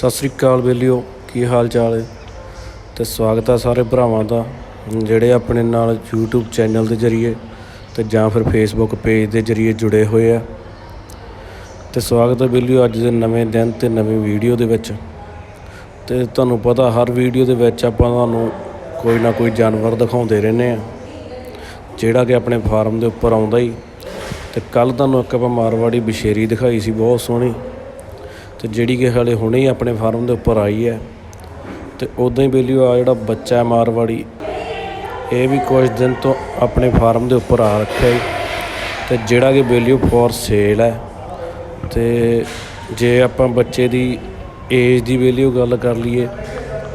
ਸਤਿ ਸ੍ਰੀ ਅਕਾਲ ਬੇਲੀਓ, ਕੀ ਹਾਲ ਚਾਲ ਹੈ? ਤੇ ਸਵਾਗਤ ਹੈ ਸਾਰੇ ਭਰਾਵਾਂ ਦਾ, ਜਿਹੜੇ ਆਪਣੇ ਨਾਲ YouTube ਚੈਨਲ ਦੇ ਜ਼ਰੀਏ ਤੇ ਜਾਂ ਫਿਰ Facebook ਪੇਜ ਦੇ ਜ਼ਰੀਏ ਜੁੜੇ ਹੋਏ ਆ। ਤੇ ਸਵਾਗਤ ਹੈ ਬੇਲੀਓ ਅੱਜ ਦੇ ਨਵੇਂ ਦਿਨ ਤੇ ਨਵੀਂ ਵੀਡੀਓ ਦੇ ਵਿੱਚ। ਤੇ ਤੁਹਾਨੂੰ ਪਤਾ ਹਰ ਵੀਡੀਓ ਦੇ ਵਿੱਚ ਆਪਾਂ ਤੁਹਾਨੂੰ ਕੋਈ ਨਾ ਕੋਈ ਜਾਨਵਰ ਦਿਖਾਉਂਦੇ ਰਹਿੰਦੇ ਆ। ਜਿਹੜਾ ਕਿ ਆਪਣੇ ਫਾਰਮ ਦੇ ਉੱਪਰ ਆਉਂਦਾ ਹੀ। ਤੇ ਕੱਲ ਤੁਹਾਨੂੰ ਇੱਕ ਆਪਾਂ ਮਾਰਵਾੜੀ ਬਸ਼ੇਰੀ ਦਿਖਾਈ ਸੀ, ਬਹੁਤ ਸੋਹਣੀ। ਤੇ ਜਿਹੜੀ ਕਿ ਹਾਲੇ ਹੁਣੇ ਹੀ ਆਪਣੇ ਫਾਰਮ ਦੇ ਉੱਪਰ ਆਈ ਹੈ ਤੇ ਉਦਾਂ ਹੀ ਬੇਲੀਓ ਆ ਜਿਹੜਾ ਬੱਚਾ ਹੈ ਮਾਰਵਾੜੀ, ਇਹ ਵੀ ਕੁਝ ਦਿਨ ਤੋਂ ਆਪਣੇ ਫਾਰਮ ਦੇ ਉੱਪਰ ਆ ਰੱਖਿਆ ਹੈ। ਤੇ ਜਿਹੜਾ ਕਿ ਬੇਲੀਓ ਫੋਰ ਸੇਲ ਹੈ ਤੇ ਜੇ ਆਪਾਂ ਬੱਚੇ ਦੀ ਏਜ ਦੀ ਵੈਲਿਊ ਗੱਲ ਕਰ ਲਈਏ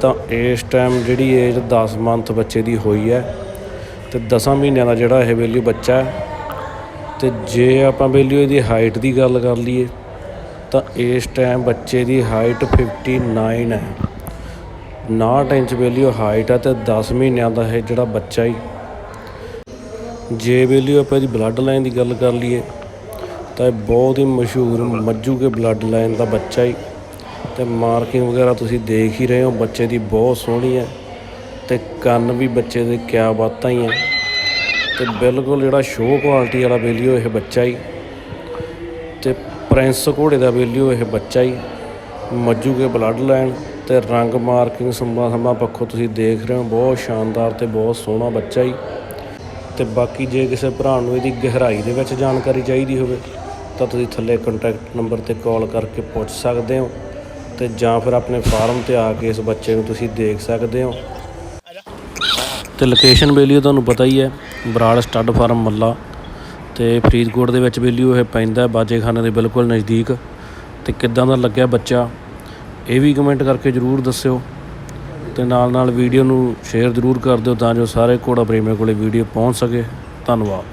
ਤਾਂ ਇਸ ਟਾਈਮ ਜਿਹੜੀ ਏਜ 10 ਮੰਥ ਬੱਚੇ ਦੀ ਹੋਈ ਹੈ ਤੇ 10 ਮਹੀਨਿਆਂ ਦਾ ਜਿਹੜਾ ਇਹ ਵੈਲਿਊ ਬੱਚਾ ਹੈ। ਤੇ ਜੇ ਆਪਾਂ ਵੈਲਿਊ ਇਹਦੀ ਹਾਈਟ ਦੀ ਗੱਲ ਕਰ ਲਈਏ ਤਾਂ ਇਸ ਟਾਈਮ ਬੱਚੇ ਦੀ ਹਾਈਟ 59 ਹੈ। 59 ਇੰਚ ਵੈਲਿਊ ਹਾਈਟ ਹੈ ਤੇ 10 ਮਹੀਨਿਆਂ ਦਾ ਇਹ ਜਿਹੜਾ ਬੱਚਾ ਹੀ ਜੇ ਵੈਲਿਊ ਆਪਾਂ ਇਹਦੀ ਬਲੱਡ ਲਾਈਨ ਦੀ ਗੱਲ ਕਰ ਲਈਏ, ਤਾਂ ਇਹ ਬਹੁਤ ਹੀ ਮਸ਼ਹੂਰ ਮੱਜੂ ਕੇ ਬਲੱਡ ਲਾਈਨ ਦਾ ਬੱਚਾ ਹੀ ਤੇ ਮਾਰਕਿੰਗ ਵਗੈਰਾ ਤੁਸੀਂ ਦੇਖ ਹੀ ਰਹੇ ਹੋ, ਬੱਚੇ ਦੀ ਬਹੁਤ ਸੋਹਣੀ ਹੈ। ਤੇ ਕੰਨ ਵੀ ਬੱਚੇ ਦੇ ਕਿਆ ਬਾਤਾਂ ਹੀ ਹੈ ਤੇ ਬਿਲਕੁਲ ਜਿਹੜਾ ਸ਼ੋਅ ਕੁਆਲਿਟੀ ਵਾਲਾ ਵੈਲਿਊ ਇਹ ਬੱਚਾ ਹੀ ਤੇ ਪ੍ਰਿੰਸ ਘੋੜੇ ਦਾ ਵੈਲਿਊ ਇਹ ਬੱਚਾ ਹੀ। ਮੱਜੂ ਕੇ ਬਲੱਡ ਲਾਈਨ ਤੇ ਰੰਗ ਮਾਰਕਿੰਗ ਸੰਭਾ ਸੰਭਾ ਪੱਖੋਂ ਤੁਸੀਂ ਦੇਖ ਰਹੇ ਹੋ, ਬਹੁਤ ਸ਼ਾਨਦਾਰ ਤੇ ਬਹੁਤ ਸੋਹਣਾ ਬੱਚਾ ਹੀ। ਤੇ ਬਾਕੀ ਜੇ ਕਿਸੇ ਭਰਾ ਨੂੰ ਇਹਦੀ ਗਹਿਰਾਈ ਦੇ ਵਿੱਚ ਜਾਣਕਾਰੀ ਚਾਹੀਦੀ ਹੋਵੇ, ਤਾਂ ਤੁਸੀਂ ਥੱਲੇ ਕੰਟੈਕਟ ਨੰਬਰ ਤੇ ਕਾਲ ਕਰਕੇ ਪੁੱਛ ਸਕਦੇ ਹੋ ਤੇ ਜਾਂ ਫਿਰ ਆਪਣੇ ਫਾਰਮ ਤੇ ਆ ਕੇ ਇਸ ਬੱਚੇ ਨੂੰ ਤੁਸੀਂ ਦੇਖ ਸਕਦੇ ਹੋ। ਤੇ ਲੋਕੇਸ਼ਨ ਬੇਲੀਓ ਤੁਹਾਨੂੰ ਪਤਾ ਹੀ ਹੈ, ਬਰਾੜ ਸਟੱਡ ਫਾਰਮ ਮੱਲਾ। ਤੇ ਫਰੀਦਕੋਟ ਦੇ ਵਿੱਚ ਬੇਲੀਓ ਇਹ ਪੈਂਦਾ ਬਾਜੇਖਾਨੇ ਦੇ ਬਿਲਕੁਲ ਨਜ਼ਦੀਕ। ਤੇ ਕਿੱਦਾਂ ਦਾ ਲੱਗਿਆ ਬੱਚਾ? ਇਹ ਵੀ ਕਮੈਂਟ ਕਰਕੇ ਜਰੂਰ ਦੱਸਿਓ। ਤੇ ਨਾਲ ਨਾਲ ਵੀਡੀਓ ਨੂੰ ਸ਼ੇਅਰ ਜ਼ਰੂਰ ਕਰ ਦਿਓ ਤਾਂ ਜੋ ਸਾਰੇ ਘੋੜਾ ਪ੍ਰੇਮੀਆਂ ਕੋਲੇ ਵੀਡੀਓ ਪਹੁੰਚ ਸਕੇ। ਧੰਨਵਾਦ।